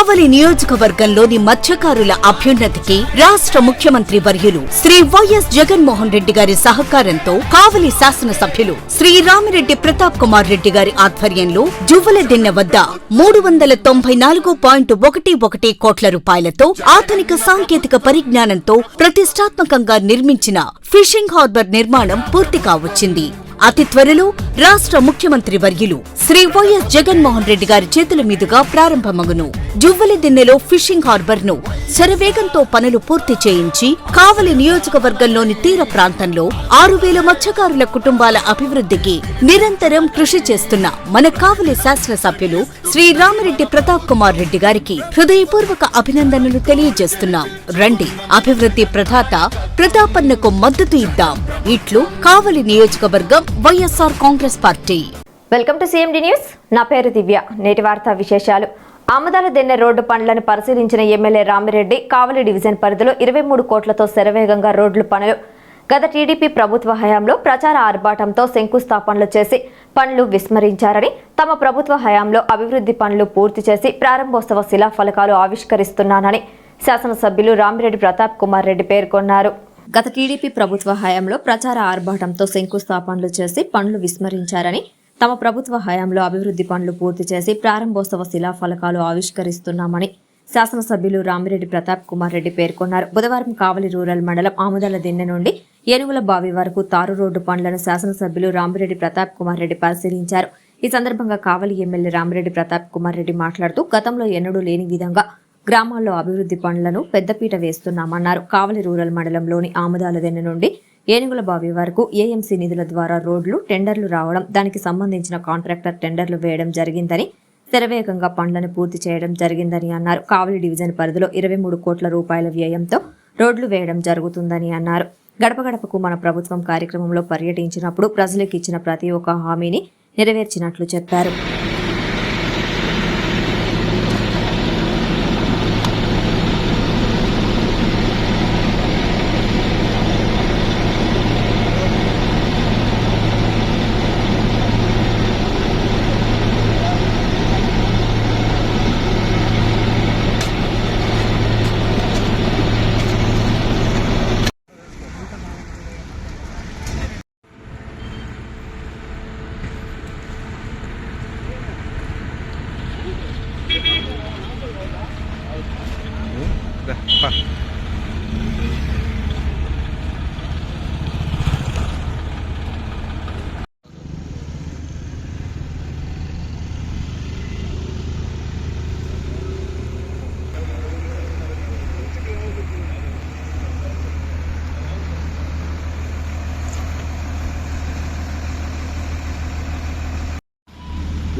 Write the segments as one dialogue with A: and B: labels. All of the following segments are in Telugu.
A: కావలి నియోజకవర్గంలోని మత్స్యకారుల అభ్యున్నతికి రాష్ట్ర ముఖ్యమంత్రి వర్యులు శ్రీ వైఎస్ జగన్మోహన్ రెడ్డి గారి సహకారంతో కావలి శాసనసభ్యులు శ్రీ రామిరెడ్డి ప్రతాప్ కుమార్ రెడ్డి గారి ఆధ్వర్యంలో జువ్వలదిన్నె వద్ద మూడు వందల తొంభై నాలుగు పాయింట్ ఒకటి ఒకటి కోట్ల రూపాయలతో ఆధునిక సాంకేతిక పరిజ్ఞానంతో ప్రతిష్టాత్మకంగా నిర్మించిన ఫిషింగ్ హార్బర్ నిర్మాణం పూర్తి కావచ్చింది. అతి త్వరలో రాష్ట్ర ముఖ్యమంత్రి వర్యులు శ్రీ వైఎస్ జగన్మోహన్ రెడ్డి గారి చేతుల మీదుగా ప్రారంభమగును. జువ్వలి దిన్నెలో ఫిషింగ్ హార్బర్ను శరవేగంతో పనులు పూర్తి చేయించి కావలి నియోజకవర్గంలోని తీర ప్రాంతంలో ఆరు వేల మత్స్యకారుల కుటుంబాల అభివృద్ధికి నిరంతరం కృషి చేస్తున్న మన కావలి శాసనసభ్యులు శ్రీ రామిరెడ్డి ప్రతాప్ కుమార్ రెడ్డి గారికి హృదయపూర్వక అభినందనలు తెలియజేస్తున్నాం. రండి అభివృద్ధి ప్రదాత ప్రతాపన్నకు మద్దతు ఇద్దాం. ఇట్లు కావలి నియోజకవర్గం YSR Congress party.
B: Welcome to CMD news. నా పేరు దివ్య. నేటి వార్తా విశేషాలు. ఆమదాల దెన్నె రోడ్డు పనులను పరిశీలించిన ఎమ్మెల్యే రామిరెడ్డి కావలి డివిజన్ పరిధిలో ఇరవై మూడు కోట్లతో శరవేగంగా రోడ్లు పనులు. గత టీడీపీ ప్రభుత్వ హయాంలో ప్రచార ఆర్భాటంతో శంకుస్థాపనలు చేసి పనులు విస్మరించారని తమ ప్రభుత్వ హయాంలో అభివృద్ధి పనులు పూర్తి చేసి ప్రారంభోత్సవ శిలాఫలకాలు ఆవిష్కరిస్తున్నానని శాసనసభ్యులు రామిరెడ్డి ప్రతాప్ కుమార్ రెడ్డి పేర్కొన్నారు. గత టీడీపీ ప్రభుత్వ హయాంలో ప్రచార ఆర్భాటంతో శంకుస్థాపనలు చేసి పనులు విస్మరించారని తమ ప్రభుత్వ హయాంలో అభివృద్ధి పనులు పూర్తి చేసి ప్రారంభోత్సవ శిలాఫలకాలు ఆవిష్కరిస్తున్నామని శాసనసభ్యులు రామిరెడ్డి ప్రతాప్ కుమార్ రెడ్డి పేర్కొన్నారు. బుధవారం కావలి రూరల్ మండలం ఆముదల దిన్నె నుండి ఏనుగుల బావి వరకు తారు రోడ్డు పనులను శాసనసభ్యులు రామిరెడ్డి ప్రతాప్ కుమార్ రెడ్డి పరిశీలించారు. ఈ సందర్భంగా కావలి ఎమ్మెల్యే రామిరెడ్డి ప్రతాప్ కుమార్ రెడ్డి మాట్లాడుతూ గతంలో ఎన్నడూ లేని విధంగా గ్రామాల్లో అభివృద్ధి పనులను పెద్దపీట వేస్తున్నామన్నారు. కావలి రూరల్ మండలంలోని ఆముదాలదెన్న నుండి ఏనుగుల బావి వరకు ఏఎంసీ నిధుల ద్వారా రోడ్లు టెండర్లు రావడం దానికి సంబంధించిన కాంట్రాక్టర్ టెండర్లు వేయడం జరిగిందని శరవేగంగా పనులను పూర్తి చేయడం జరిగిందని అన్నారు. కావలి డివిజన్ పరిధిలో ఇరవై మూడు కోట్ల రూపాయల వ్యయంతో రోడ్లు వేయడం జరుగుతుందని అన్నారు. గడప గడపకు మన ప్రభుత్వం కార్యక్రమంలో పర్యటించినప్పుడు ప్రజలకు ఇచ్చిన ప్రతి ఒక్క హామీని నెరవేర్చినట్లు చెప్పారు.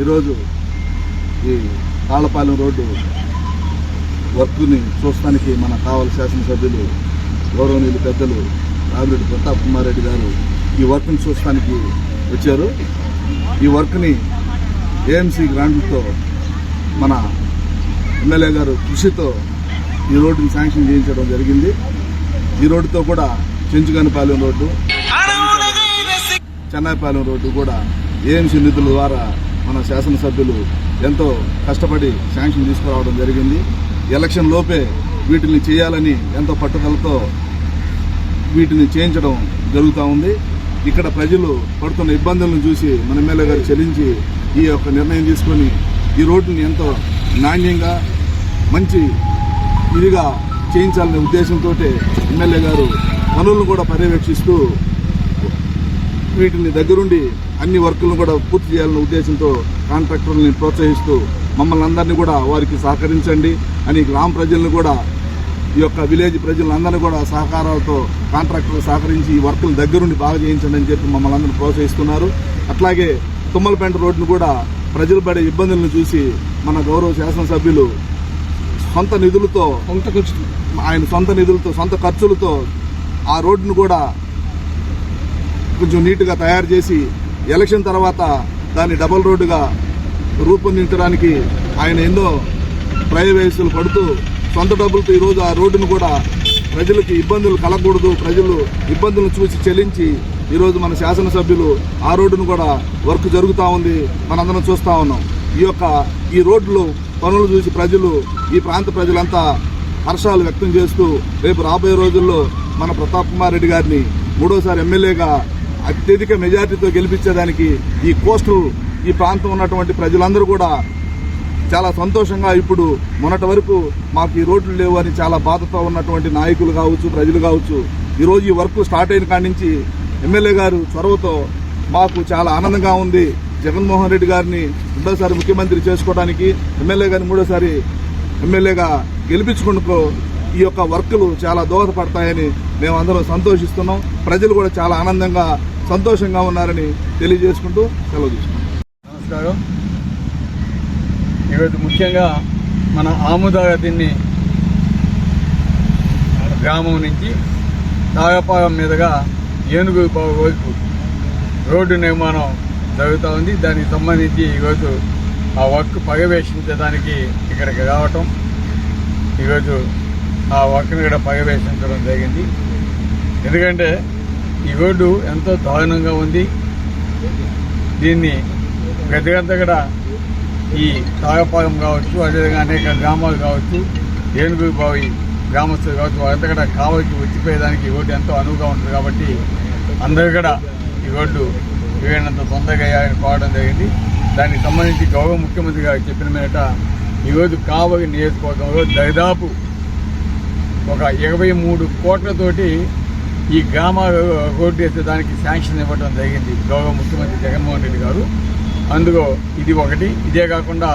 C: ఈరోజు ఈ తాళపాలెం రోడ్డు వర్క్ని చూస్తానికి మన కావలి శాసనసభ్యులు గౌరవనీయులు పెద్దలు రామిరెడ్డి ప్రతాప్ కుమార్ రెడ్డి గారు ఈ వర్క్ని చూస్తానికి వచ్చారు. ఈ వర్క్ని ఏఎంసీ గ్రాంట్లతో మన ఎమ్మెల్యే గారు కృషితో ఈ రోడ్డుని శాంక్షన్ చేయించడం జరిగింది. ఈ రోడ్డుతో కూడా చెంచుగానిపాలెం రోడ్డు చెన్నైపాలెం రోడ్డు కూడా ఏఎంసీ నిధుల ద్వారా మన శాసనసభ్యులు ఎంతో కష్టపడి శాంక్షన్ తీసుకురావడం జరిగింది. ఎలక్షన్ లోపే వీటిని చేయాలని ఎంతో పట్టుదలతో వీటిని చేయించడం జరుగుతూ ఉంది. ఇక్కడ ప్రజలు పడుతున్న ఇబ్బందులను చూసి మన ఎమ్మెల్యే గారు చెల్లించి ఈ యొక్క నిర్ణయం తీసుకొని ఈ రోడ్డుని ఎంతో నాణ్యంగా మంచి ఇదిగా చేయించాలనే ఉద్దేశంతో ఎమ్మెల్యే గారు పనులను కూడా పర్యవేక్షిస్తూ వీటిని దగ్గరుండి అన్ని వర్కులను కూడా పూర్తి చేయాలనే ఉద్దేశంతో కాంట్రాక్టర్లని ప్రోత్సహిస్తూ మమ్మల్ని అందరినీ కూడా వారికి సహకరించండి అని గ్రామ ప్రజలను కూడా ఈ యొక్క విలేజ్ ప్రజలందరినీ కూడా సహకారాలతో కాంట్రాక్టర్ సహకరించి ఈ వర్కులు దగ్గరుండి బాగా చేయించండి అని చెప్పి మమ్మల్ని అందరినీ ప్రోత్సహిస్తున్నారు. అట్లాగే తుమ్మలపేంట రోడ్డును కూడా ప్రజలు పడే ఇబ్బందులను చూసి మన గౌరవ శాసనసభ్యులు సొంత నిధులతో సొంత ఖర్చు ఆయన సొంత నిధులతో సొంత ఖర్చులతో ఆ రోడ్డును కూడా కొంచెం నీట్గా తయారు చేసి ఎలక్షన్ తర్వాత దాన్ని డబల్ రోడ్డుగా రూపొందించడానికి ఆయన ఎన్నో ప్రయవేశాలు పడుతూ సొంత డబ్బులతో ఈరోజు ఆ రోడ్డును కూడా ప్రజలకు ఇబ్బందులు కలగకూడదు ప్రజలు ఇబ్బందులను చూసి చెల్లించి ఈరోజు మన శాసనసభ్యులు ఆ రోడ్డును కూడా వర్క్ జరుగుతూ ఉంది. మనందరం చూస్తూ ఉన్నాం. ఈ యొక్క ఈ రోడ్లు పనులు చూసి ప్రజలు ఈ ప్రాంత ప్రజలంతా హర్షాలు వ్యక్తం చేస్తూ రేపు రాబోయే రోజుల్లో మన ప్రతాప్ కుమార్ రెడ్డి గారిని మూడోసారి ఎమ్మెల్యేగా అత్యధిక మెజార్టీతో గెలిపించేదానికి ఈ కోస్టల్ ఈ ప్రాంతం ఉన్నటువంటి ప్రజలందరూ కూడా చాలా సంతోషంగా ఇప్పుడు మొన్నటి వరకు మాకు ఈ రోడ్లు లేవు అని చాలా బాధతో ఉన్నటువంటి నాయకులు కావచ్చు ప్రజలు కావచ్చు ఈరోజు ఈ వర్క్ స్టార్ట్ అయిన కాడి నుంచి ఎమ్మెల్యే గారు చొరవతో మాకు చాలా ఆనందంగా ఉంది. జగన్మోహన్ రెడ్డి గారిని రెండోసారి ముఖ్యమంత్రి చేసుకోవడానికి ఎమ్మెల్యే గారిని మూడోసారి ఎమ్మెల్యేగా గెలిపించుకుంటూ ఈ యొక్క వర్కులు చాలా దోహదపడతాయని మేము సంతోషిస్తున్నాం. ప్రజలు కూడా చాలా ఆనందంగా సంతోషంగా ఉన్నారని తెలియజేసుకుంటూ సెలవు తీసుకున్నాం
D: నమస్కారం. ఈరోజు ముఖ్యంగా మన ఆముదాగతిని గ్రామం నుంచి తాగపాగం మీదుగా ఏనుగు బావు వైపు రోడ్డు నిర్మాణం జరుగుతూ ఉంది. దానికి సంబంధించి ఈరోజు ఆ వర్క్ పర్యవేక్షించడానికి ఇక్కడికి రావటం ఈరోజు ఆ వర్క్ని కూడా పర్యవేక్షించడం జరిగింది. ఎందుకంటే ఈ రోడ్డు ఎంతో దారుణంగా ఉంది. దీన్ని ప్రతిగంతా కూడా ఈ తాగపాలెం కావచ్చు అదేవిధంగా అనేక గ్రామాలు కావచ్చు ఏనుగు బావి గ్రామస్తులు కావచ్చు వారంతా కూడా కావలికి వచ్చిపోయేదానికి ఈ రోడ్డు ఎంతో అనువుగా ఉంటుంది కాబట్టి అందరూ కూడా ఈ రోడ్డు వీలైనంత తొందరగా వేయాలని కోరడం జరిగింది. దానికి సంబంధించి గౌరవ ముఖ్యమంత్రి గారు చెప్పిన మేట ఈరోజు కావలి నియోజకవర్గంలో దరిదాపు ఒక ఇరవై మూడు కోట్లతోటి ఈ గ్రామ రోడ్డు వేసే దానికి శాంక్షన్ ఇవ్వడం జరిగింది. గౌరవ ముఖ్యమంత్రి జగన్మోహన్ రెడ్డి గారు. అందులో ఇది ఒకటి. ఇదే కాకుండా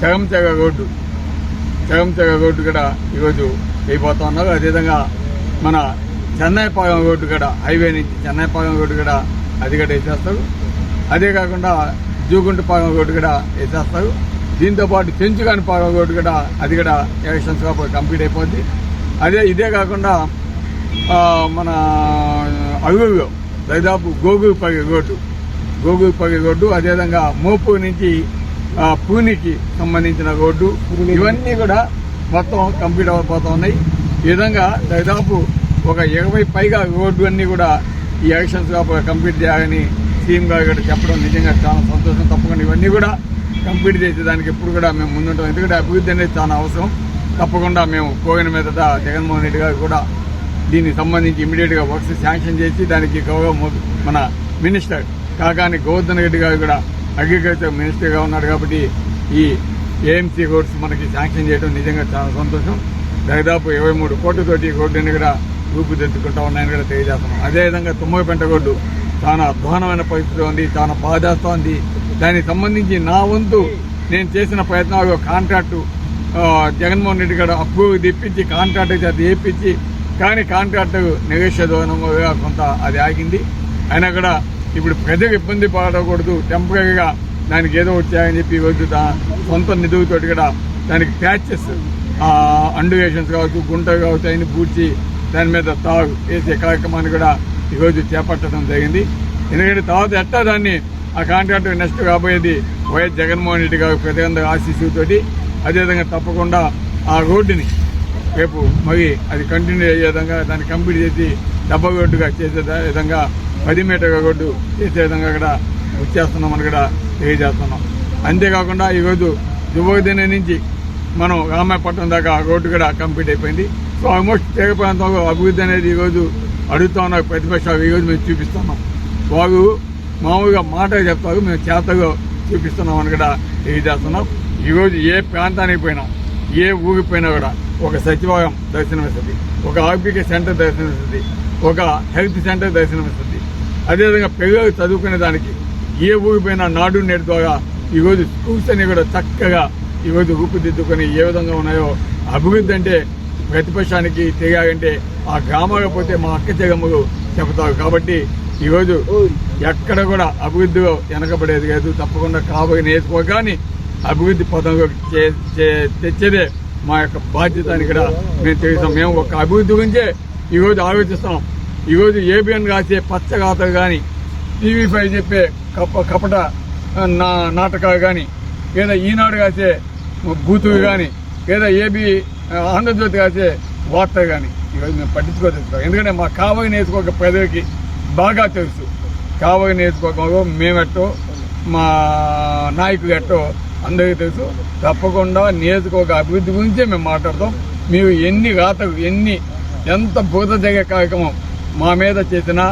D: చెగంచెగ రోడ్డు. చెగంచెగ రోడ్డు కూడా ఈరోజు అయిపోతా ఉన్నారు. అదేవిధంగా మన చెన్నైపాలెం రోడ్డు కూడా హైవే నుంచి చెన్నైపాలెం రోడ్డు కూడా అది కూడా వేసేస్తారు. అదే కాకుండా జూగుంటపాలెం రోడ్డు కూడా వేసేస్తారు. దీంతో పాటు చెంచుగానిపాలెం రోడ్డు కూడా అది కూడా ఎలక్షన్స్ కంప్లీట్ అయిపోద్ది. అదే ఇదే కాకుండా మన అరుగులో దాదాపు గోగుపల్లి రోడ్డు. గోగుపల్లి రోడ్డు అదేవిధంగా మోపూర్ నుంచి ఆ, పూనికి సంబంధించిన రోడ్డు. ఇవన్నీ కూడా మొత్తం కంప్లీట్ అయిపోతా ఉన్నాయి. ఈ విధంగా దాదాపు ఒక ఇరవై పైగా రోడ్డు అన్నీ కూడా ఈ ఎలక్షన్స్ కంప్లీట్ చేయాలని సీఎం గారు కూడా చెప్పడం నిజంగా చాలా సంతోషం. తప్పకుండా ఇవన్నీ కూడా కంప్లీట్ చేసేదానికి ఎప్పుడు కూడా మేము ముందుంటాం. ఎందుకంటే అభివృద్ధి అనేది చాలా అవసరం. తప్పకుండా మేము కోరిన మీదట జగన్మోహన్ రెడ్డి గారు కూడా దీనికి సంబంధించి ఇమీడియట్గా వర్క్స్ శాంక్షన్ చేసి దానికి గౌరవ మన మినిస్టర్ కాకాని గోవర్ధన్ రెడ్డి గారు కూడా అగ్రికల్చర్ మినిస్టర్గా ఉన్నాడు కాబట్టి ఈ ఏఎంసీ రోడ్స్ మనకి శాంక్షన్ చేయడం నిజంగా చాలా సంతోషం. దాదాపు ఇరవై మూడు కోట్లతోటి రోడ్డుని కూడా రూపుదిద్దుకుంటా ఉన్నాయని కూడా తెలియజేస్తున్నాం. అదేవిధంగా తుమ్మగపెంట రోడ్డు చాలా అధ్వానమైన పరిస్థితి ఉంది చాలా బాధేస్తోంది దానికి సంబంధించి నా వంతు నేను చేసిన ప్రయత్నాలు కాంట్రాక్టు జగన్మోహన్ రెడ్డి గారు అప్రూవ్ తెప్పించి కాంట్రాక్టర్ చేత వేయించి కానీ కాంట్రాక్ట్ నివేశదోనంగా కొంత అది ఆగింది. అయినా కూడా ఇప్పుడు ప్రజలకు ఇబ్బంది పడకూడదు టెంపరీగా దానికి ఏదో వచ్చాయని చెప్పి ఈరోజు సొంత నిధులతో కూడా దానికి ప్యాచెస్ అండువేషన్స్ కావచ్చు గుంట కావచ్చు అయిన పూడ్చి దాని మీద తాగు వేసే కార్యక్రమాన్ని కూడా ఈరోజు చేపట్టడం జరిగింది. ఎందుకంటే తర్వాత ఎట్టా దాన్ని ఆ కాంట్రాక్ట్ నెక్స్ట్ కాబోయేది వైఎస్ జగన్మోహన్ రెడ్డి గారు ప్రతిబంధ ఆశీస్సుతోటి అదేవిధంగా తప్పకుండా ఆ రోడ్డుని రేపు మరి అది కంటిన్యూ అయ్యే విధంగా దాన్ని కంప్లీట్ చేసి డబ్బా రోడ్డుగా చేసే విధంగా పది మీటర్ రోడ్డు చేసే విధంగా కూడా వచ్చేస్తున్నామని కూడా తెలియజేస్తున్నాం. అంతేకాకుండా ఈరోజు యువదిన నుంచి మనం రామాయపట్నం దాకా రోడ్డు కూడా కంప్లీట్ అయిపోయింది. సో ఆల్మోస్ట్ తీర ప్రాంతంలో అభివృద్ధి అనేది ఈరోజు అడుగుతా ఉన్న ప్రతిపక్షాలు ఈరోజు మేము చూపిస్తున్నాం. వారు మామూలుగా మాట చెప్తారు మేము చేతగా చూపిస్తున్నామని కూడా తెలియజేస్తున్నాం. ఈరోజు ఏ ప్రాంతానికి పోయినాం ఏ ఊరికి పోయినా కూడా ఒక సచివాలయం దర్శనమిస్తుంది ఒక ఆర్బికే సెంటర్ దర్శనమిస్తుంది ఒక హెల్త్ సెంటర్ దర్శనమిస్తుంది అదేవిధంగా పిల్లలు చదువుకునే దానికి ఏ ఊరికి నాడు నేడు ద్వారా ఈరోజు స్కూల్స్ అన్ని కూడా చక్కగా ఈరోజు రూపుదిద్దుకొని ఏ విధంగా ఉన్నాయో అభివృద్ధి అంటే ప్రతిపక్షానికి తెలియాలంటే ఆ గ్రామాలకు పోతే మా అక్క చెగమ్మలు చెబుతారు. కాబట్టి ఈరోజు ఎక్కడ కూడా అభివృద్ధిలో వెనకబడేది లేదు. తప్పకుండా కాబోయే నేర్చుకోగానే అభివృద్ధి పదంలో చే- తెచ్చేదే మా యొక్క బాధ్యత అని కూడా మేము తెలుస్తాం మేము ఒక అభివృద్ధి గురించే ఈరోజు ఆలోచిస్తాం. ఈరోజు ఏబిఎన్ రాసే పచ్చగాతలు కానీ టీవీ ఫైవ్ చెప్పే కప కపట నా నాటకాలు కానీ లేదా ఈనాడు కాసే బూతులు కానీ లేదా ఏబి ఆంధ్రజ్యోతి కాసే వార్తలు కానీ ఈరోజు మేము పట్టించుకోవచ్చు ఎందుకంటే మా కావలి నేర్చుకోక ప్రజలకి బాగా తెలుసు. కావలి మేము మేమెట్టో మా నాయకులు ఎట్టో అందరికీ తెలుసు. తప్పకుండా నియోజకవర్గ అభివృద్ధి గురించే మేము మాట్లాడతాం. మీరు ఎన్ని రాతలు ఎన్ని ఎంత బురద జరిగే కార్యక్రమం మా మీద చేసినా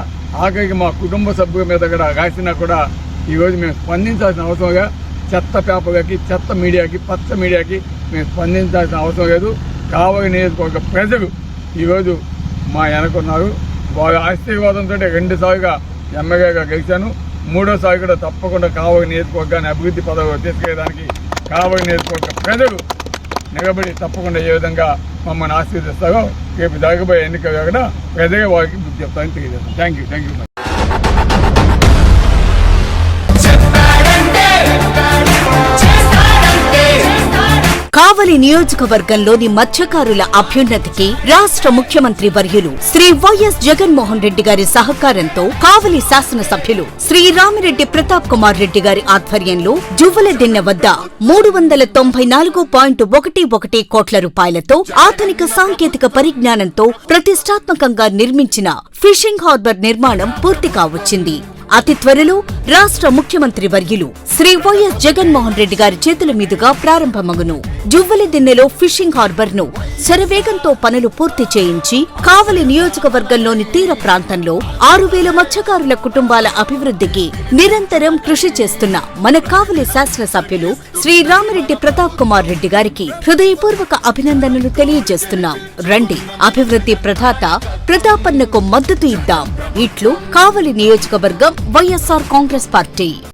D: ఆఖరికి మా కుటుంబ సభ్యుల మీద కూడా రాసినా కూడా ఈరోజు మేము స్పందించాల్సిన అవసరంగా చెత్త పేపర్లకి చెత్త మీడియాకి పచ్చ మీడియాకి మేము స్పందించాల్సిన అవసరం లేదు. కావలి నియోజకవర్గ ప్రజలు ఈరోజు మా వెనకున్నారు. వారి ఆశీర్వాదంతో రెండుసార్లుగా ఎమ్మెల్యేగా గెలిచాను. మూడోసారి కూడా తప్పకుండా కావగ నియోజకవర్గాన్ని అభివృద్ధి పదవి తీసుకెళ్ళడానికి కావగ నియోజకవర్గ ప్రజలు నిలబడి తప్పకుండా ఏ విధంగా మమ్మల్ని ఆశీర్దిస్తారో రేపు జరగబోయే ఎన్నికలు కూడా ప్రజలే వారికి చెప్తానని తెలియజేస్తాను thank you thank you
A: Kavali నియోజకవర్గంలోని మత్స్యకారుల అభ్యున్నతికి రాష్ట్ర ముఖ్యమంత్రి వర్యులు శ్రీ వైఎస్ జగన్మోహన్ రెడ్డి గారి సహకారంతో కావలి శాసనసభ్యులు శ్రీ రామిరెడ్డి ప్రతాప్ కుమార్ రెడ్డి గారి ఆధ్వర్యంలో జువ్వలదిన్నె వద్ద మూడు వందల తొంభై నాలుగు పాయింట్ ఒకటి ఒకటి కోట్ల రూపాయలతో ఆధునిక సాంకేతిక పరిజ్ఞానంతో ప్రతిష్టాత్మకంగా నిర్మించిన ఫిషింగ్ హార్బర్ నిర్మాణం పూర్తి కావచ్చింది. అతి త్వరలో రాష్ట్ర ముఖ్యమంత్రి వర్యులు శ్రీ వైఎస్ జగన్మోహన్ రెడ్డి గారి చేతుల మీదుగా ప్రారంభమగును. జువ్వలి దిన్నెలో ఫిషింగ్ హార్బర్ను శరవేగంతో పనులు పూర్తి చేయించి కావలి నియోజకవర్గంలోని తీర ప్రాంతంలో ఆరు వేల మత్స్యకారుల కుటుంబాల అభివృద్ధికి నిరంతరం కృషి చేస్తున్న మన కావలి శాసనసభ్యులు శ్రీ రామిరెడ్డి ప్రతాప్ కుమార్ రెడ్డి గారికి హృదయపూర్వక అభినందనలు తెలియజేస్తున్నాం. రండి అభివృద్ధి ప్రదాత ప్రతాపన్నకు మద్దతు ఇద్దాం. ఇట్లు కావలి నియోజకవర్గం వైఎస్ఆర్ కాంగ్రెస్ పార్టీ.